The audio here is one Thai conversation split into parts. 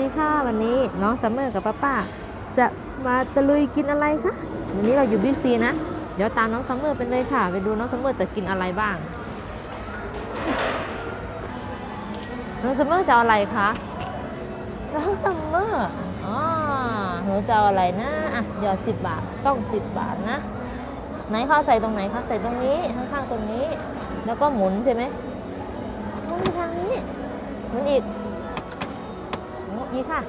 ดีค่ะวันนี้น้องซัมเมอร์กับป้าป้าจะมาตะลุยกินอะไรคะวันนี้เราอยู่บิ๊กซีนะ เดี๋ยวตามน้องซัมเมอร์ไปเลยค่ะ ไปดูน้องซัมเมอร์จะกินอะไรบ้าง น้องซัมเมอร์จะเอาอะไรคะ น้องซัมเมอร์อ๋อหนูจะเอาอะไรนะอะหยอดสิบบาทต้องสิบบาทนะ ไหนคะใส่ตรงไหนคะใส่ตรงนี้ข้างๆตรงนี้ แล้วก็หมุนใช่ไหมหมุนไปทางนี้หมุนอีกหมุ นอีกค่ะ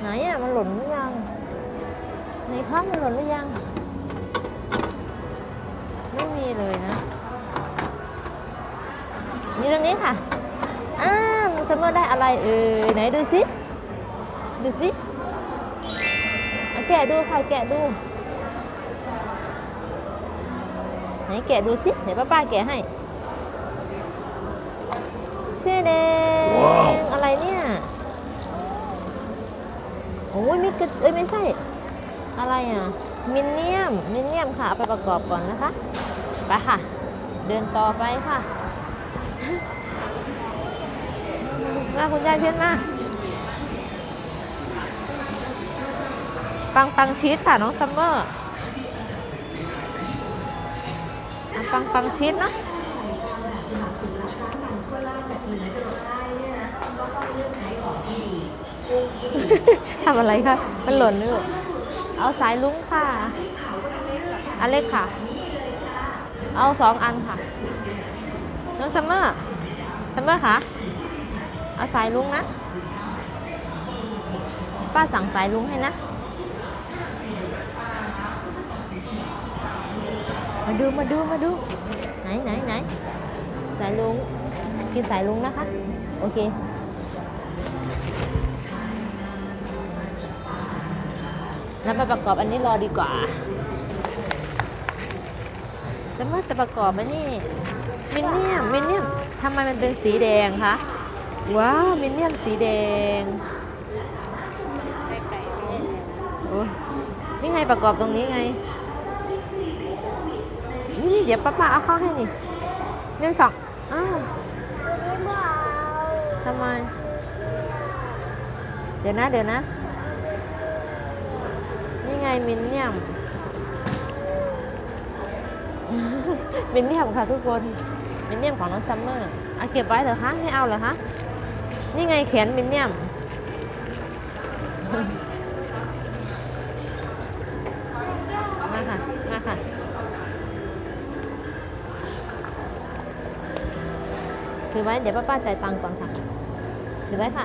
ไหนอะ มันหล่นหรือยังไหนคะมันหล่นหรือยัง ไม่มีเลยนะ นี่ตรงนี้ค่ะ อ้าวซัมเมอร์ได้อะไรเอ่ย ไหนดูสิดูสิแกะดูค่ะแกะดูไหนแกะดูสิเดี๋ยวป้าป้าแกะให้ ชื่อแดงอะไรเนี่ยโอ้ยมิกระเอ้ยไม่ใช่ อะไรอะมินเนียมมินเนียมค่ะเอาไปประกอบก่อนนะคะไปค่ะ เดินต่อไปค่ะมาคุณยายเชิญมาปังปังชีสค่ะน้องซัมเมอร์อะปังปังชีส เนาะทำอะไรคะ มันหล่นเลยลูกเอาสายลุ้งค่ะ อันเล็กค่ะ เอาสองอันค่ะ น้องซัมเมอร์ซัมเมอร์ค่ะ เอาสายลุ้งนะ ป้าสั่งสายลุ้งให้นะ มาดูมาดูมาดู ไหนไหนไหนสายลุ้ง กินสายลุงนะคะ โอเคแล้วไปประกอบอันนี้รอดีกว่าแล้วเมื่อจะประกอบอันนี้มินเนี่ยมมินเนี่ยมทำไมมันเป็นสีแดงคะว้าวมินเนี่ยมสีแดงโอ้ยนี่ไงประกอบตรงนี้ไง นี่เดี๋ยวป้าป้าเอาเข้าให้นี่หนึ่งสองอ้าว ทำไม เดี๋ยวนะ เดี๋ยวนะ นี่ไงมินเนี่ยม มินเนี่ยมค่ะทุกคน มินเนี่ยมของน้องซัมเมอร์เอาเก็บไว้เหรอคะ ไม่เอาเหรอคะ นี่ไงแขนมินเนี่ยม มาค่ะ มาค่ะ ถือไว้ เดี๋ยวป้าป้าจ่ายตังค์ก่อนค่ะ ถือไว้ค่ะ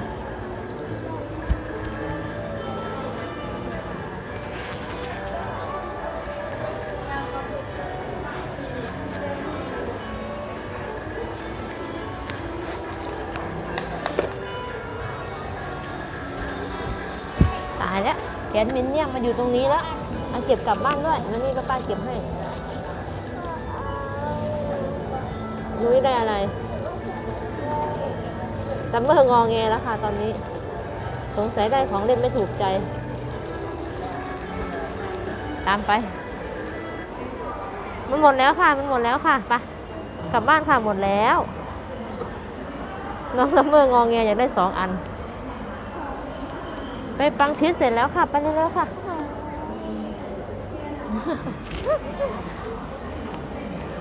ตายแล้วแกนมินเนี่ยมาอยู่ตรงนี้แล้วเอาเก็บกลับบ้านด้วยแล้วนี่ป้าป้าเก็บให้นุ้ยได้อะไร ซัมเมอร์งอแงแล้วค่ะตอนนี้ สงสัยได้ของเล่นไม่ถูกใจ ตามไป มันหมดแล้วค่ะ มันหมดแล้วค่ะไปกลับบ้านค่ะหมดแล้ว น้องซัมเมอร์งอแงอยากได้สองอัน ไปปังชีสเสร็จแล้วค่ะ ไปเร็วๆค่ะ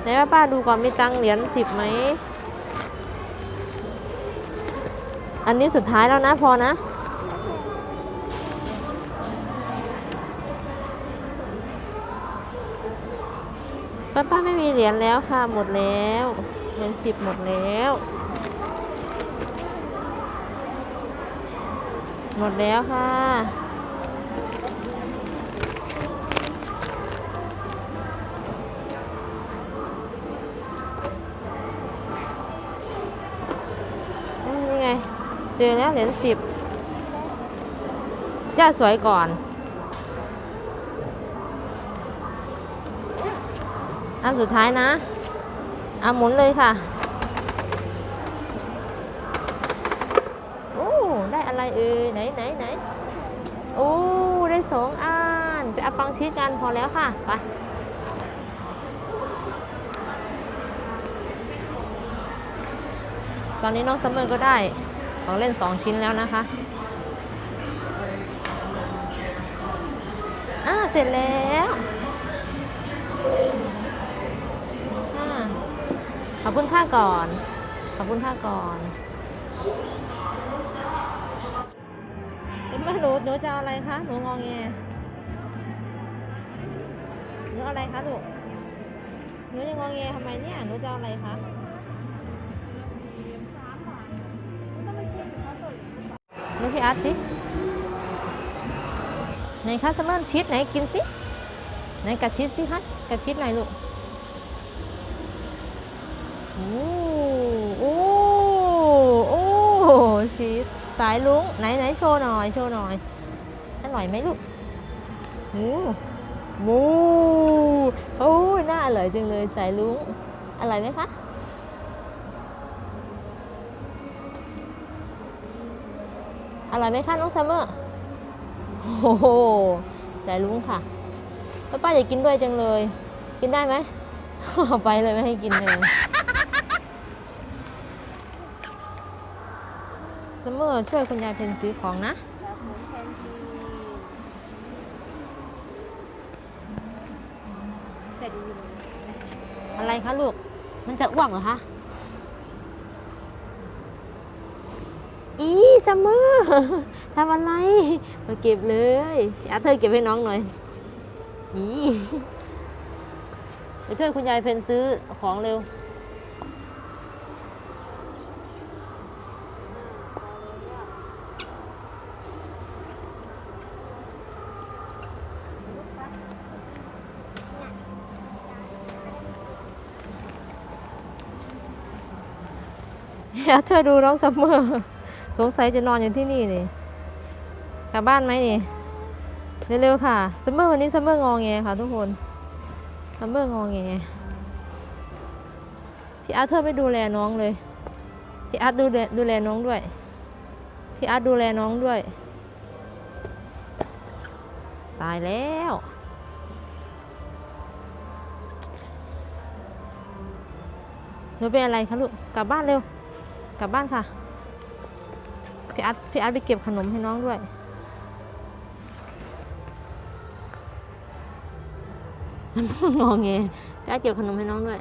ไหนว่าป้าดูก่อนมีตังเหรียญสิบไหม อันนี้สุดท้ายแล้วนะพอนะ ป้าป้าไม่มีเหรียญแล้วค่ะ หมดแล้วเหรียญสิบหมดแล้ว หมดแล้วค่ะ จอแล้วเหรียญสิบจ้าสวยก่อน อันสุดท้ายนะเอาหมุนเลยค่ะ โอ้ ได้อะไรเอ่ยไหนไหนไหนโอ้ ได้สองอันไปเอาปังชีสกันพอแล้วค่ะ ไปตอนนี้น้องซัมเมอร์ก็ได้ ของเล่น 2 ชิ้นแล้วนะคะ อ่า เสร็จแล้วอ่าขอบคุณค่าก่อน ขอบคุณค่าก่อนเป็นว่าหนูหนูจะเอาอะไรคะ หนูงองแงหนูออะไรคะลูกหนูจะงองแงทำไมเนี่ย หนูจะเอาอะไรคะ อาร์ตดิไหนคะสมอนชีสไหนกินสิไหนกัดชีสสิคะกัดชีสหน่อยลูกโอ้โอ้โอ้ชีสสายลุงไหนไหนโชว์หน่อยโชว์หน่อยอร่อยไหมลูกโอ้โหโอ้ยน่าอร่อยจังเลยสายลุงอร่อยไหมคะ อร่อยไหมคะน้องซัมเมอร์โอ้โหใจลุงค่ะแล้วป้าอยากกินด้วยจังเลย กินได้ไหมเอาไปเลยไม่ให้กินเลยซัมเมอร์ช่วยคุณยายเพนซื้อของนะอะไรคะลูก มันจะอ้วกเหรอคะ อีซัมเมอร์ทำอะไร มาเก็บเลยอาเธอเก็บให้น้องหน่อย อีไปช่วยคุณยายเพนซื้อของเร็ว อาเธอดูน้องซัมเมอร์ สงสัยจะนอนอยู่ที่นี่นี่กลับบ้านไหมนี่เร็วๆค่ะซัมเมอร์วันนี้ซัมเมอร์งอแงค่ะทุกคนซัมเมอร์งอแงพี่อาร์เธอร์ไม่ดูแลน้องเลย พี่อาร์ดูแลดูแลน้องด้วย พี่อาร์ดูแลน้องด้วย ตายแล้วหนูเป็นอะไรคะลูก กลับบ้านเร็ว กลับบ้านค่ะ พี่อาร์ตพี่อาร์ตไปเก็บขนมให้น้องด้วยสมองงอแงพี่อาร์ตเก็บขนมให้น้องด้วย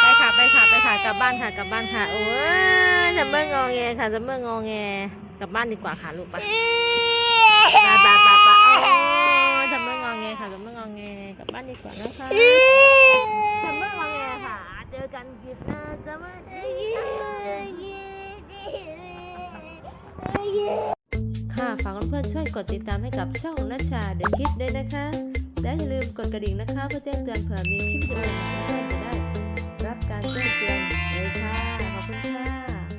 ไปค่ะไปค่ะไปค่ะกลับบ้านค่ะกลับบ้านค่ะโอ้ยจะเมื่องอแงค่ะจะเมื่องอแงกลับบ้านดีกว่าค่ะลูกไปปะปะปะป องแงกลับบ้านดีกว่านะคะทำเมื่ององแงค่ะ เจอกันคลิปหน้าจะมาค่ะฝากเพื่อนๆช่วยกดติดตามให้กับช่องนัชชาเดอะคิดด้วยนะคะ และอย่าลืมกดกระดิ่งนะคะ เพื่อแจ้งเตือนเผื่อมีคลิปวิดีโอใหม่ๆเพื่อนจะได้รับการแจ้งเตือนเลยค่ะ ขอบคุณค่ะ